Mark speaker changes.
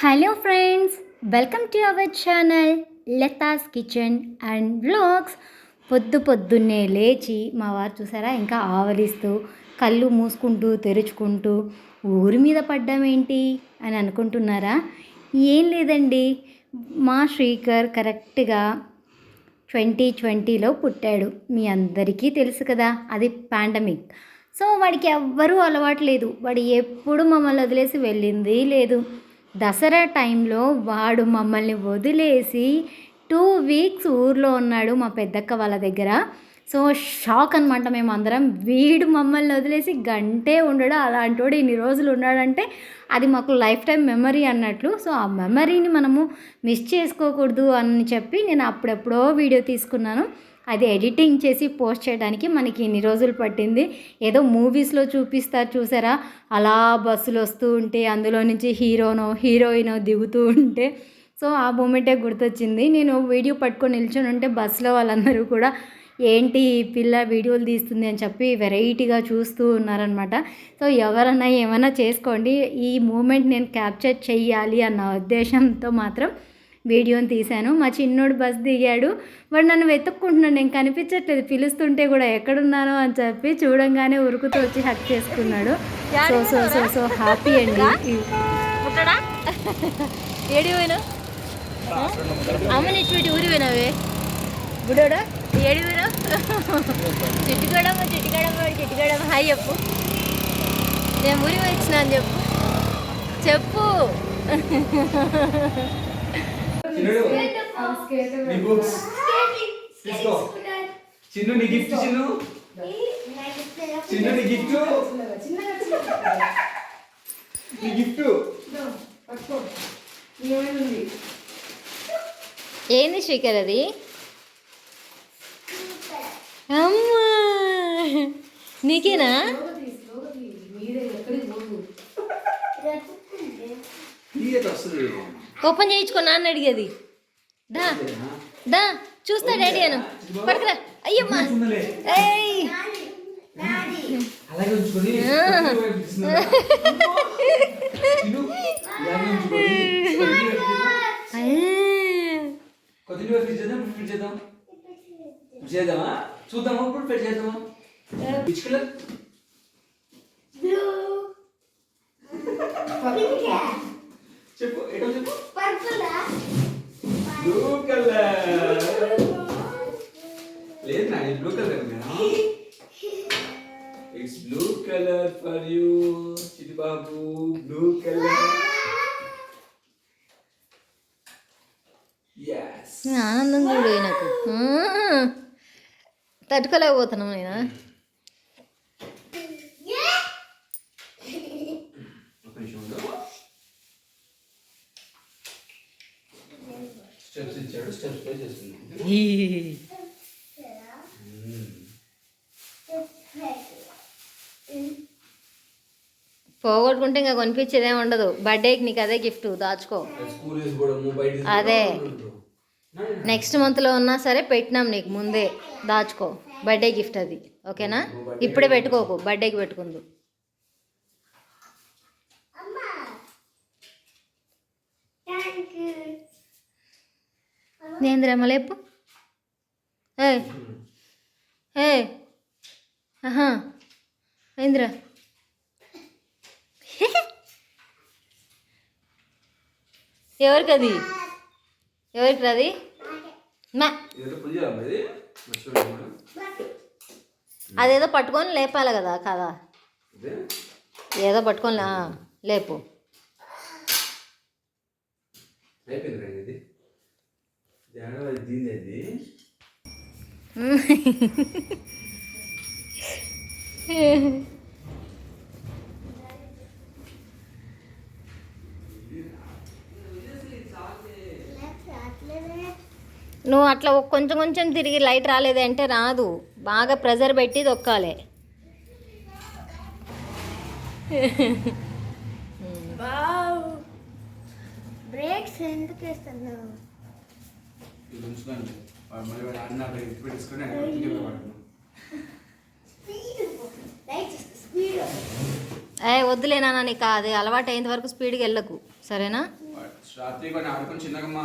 Speaker 1: Hello friends welcome to our channel Latha's kitchen and blogs పొద్దు పొద్దున్నే లేచి మా వారు చూసారా? ఇంకా ఆవలిస్తూ కళ్ళు మూసుకుంటూ తెరుచుకుంటూ ఊరి మీద పడ్డం ఏంటి అని అనుకుంటున్నారా? ఏం లేదండి. మా శ్రీకర్ కరెక్ట్గా ట్వంటీ ట్వంటీలో పుట్టాడు. మీ అందరికీ తెలుసు కదా అది పాండమిక్. సో వాడికి ఎవ్వరూ అలవాటు లేదు. వాడు ఎప్పుడు మమ్మల్ని వదిలేసి వెళ్ళింది లేదు. దసరా టైంలో వాడు మమ్మల్ని వదిలేసి టూ వీక్స్ ఊర్లో ఉన్నాడు మా పెద్దక్క వాళ్ళ దగ్గర. సో షాక్ అనమాట మేము అందరం. వీడు మమ్మల్ని వదిలేసి గంటే ఉండడు అలాంటి వాడు ఇన్ని రోజులు ఉన్నాడంటే అది మాకు లైఫ్ టైం మెమరీ అన్నట్లు. సో ఆ మెమరీని మనము మిస్ చేసుకోకూడదు అని చెప్పి నేను అప్పుడెప్పుడో వీడియో తీసుకున్నాను. అది ఎడిటింగ్ చేసి పోస్ట్ చేయడానికి మనకి ఇన్ని రోజులు పట్టింది. ఏదో మూవీస్లో చూపిస్తారు చూసారా? అలా బస్సులు వస్తూ ఉంటే అందులో నుంచి హీరోనో హీరోయినో దిగుతూ ఉంటే. సో ఆ మూమెంటే గుర్తొచ్చింది. నేను వీడియో పట్టుకొని నిల్చొని ఉంటే బస్సులో వాళ్ళందరూ కూడా ఏంటి ఈ పిల్ల వీడియోలు తీస్తుంది అని చెప్పి వెరైటీగా చూస్తూ ఉన్నారనమాట సో ఎవరన్నా ఏమైనా చేసుకోండి. ఈ మూమెంట్ నేను క్యాప్చర్ చెయ్యాలి అన్న ఉద్దేశంతో మాత్రం వీడియోని తీశాను. మా చిన్నోడు బస్ దిగాడు. వాడు నన్ను వెతుక్కుంటున్నాడు. నేను కనిపించట్లేదు. పిలుస్తుంటే కూడా ఎక్కడున్నానో అని చెప్పి చూడంగానే ఉరుకుతూ వచ్చి హక్ చేసుకున్నాడు. So so so so happy అండి.
Speaker 2: అమ్మని ఇటు ఊరి పోయినావే? గుడోడా ఏడి పోయినావు? చిట్టుగడమ్మ చిట్టుగడమ్మ చిట్టుగడమ్మ హాయ్ చెప్పు. నేను ఊరి వచ్చినా అని చెప్పు. చెప్పు.
Speaker 3: చిన్నుడు? నీ బుక్స్ తీసుకో చిన్ను నీ గిఫ్ట్ చిన్ను? చిన్ను నీ గిఫ్ట్ నీ గిఫ్ట్
Speaker 2: ఏంది శ్రీకర్ అది? అమ్మా! నీకేనా?
Speaker 3: వస్తుంది?
Speaker 2: ఓపెన్ చేయించుకో నాన్న అడిగేది. దా దా చూస్తా డాడీ అను. పడకరా. అయ్యమ్మా. ఏయ్.
Speaker 3: చేద్దామా? చూద్దామా? ఇప్పుడు పెట్టి చేద్దామా? విచ్ కలర్ చెప్పు ఎటో చెప్పు? Blue colour it's blue colour for you Chitti బాబు బ్లూ కలర్
Speaker 2: ఆనందం చూడు నాకు ఆ, తట్టుకోలేకపోతున్నాం నేను.
Speaker 3: స్టెప్స్ ఇచ్చాడు స్టెప్స్ పై చేస్తున్నాం
Speaker 2: పోగొట్టుకుంటే ఇంకా కొనిపించేదే ఉండదు. బర్త్డేకి నీకు అదే గిఫ్ట్ దాచుకో. అదే. నెక్స్ట్ మంత్లో ఉన్నా సరే పెట్టినాం నీకు ముందే. దాచుకో. బర్త్డే గిఫ్ట్ అది. ఓకేనా? ఇప్పుడే పెట్టుకోకు. బర్త్డేకి పెట్టుకుందు. నేంద్రమ్మ లేపు? ఏ ఏ ఏంద్ర? ఎవరికి అది ఎవరికి మా
Speaker 3: మర్చిపోయాను
Speaker 2: అదేదో పట్టుకొని లేపాలి కదా కదా? ఏదో పట్టుకొని లేపు.
Speaker 3: అయిపోయింది
Speaker 2: నువ్వు అట్లా కొంచెం కొంచెం తిరిగి లైట్ రాలేదు అంటే రాదు. బాగా ప్రెజర్ పెట్టి తొక్కాలి.
Speaker 1: బ్రేక్స్ ఎందుకు వేస్తున్నావు?
Speaker 3: మరి వాడు అన్న
Speaker 2: నీకు అది అలవాటు అయ్యేంత వరకు స్పీడ్గా వెళ్ళకు. సరేనా?
Speaker 3: రాత్రి కొన్ని ఆడుకొని చిన్నగమ్మా.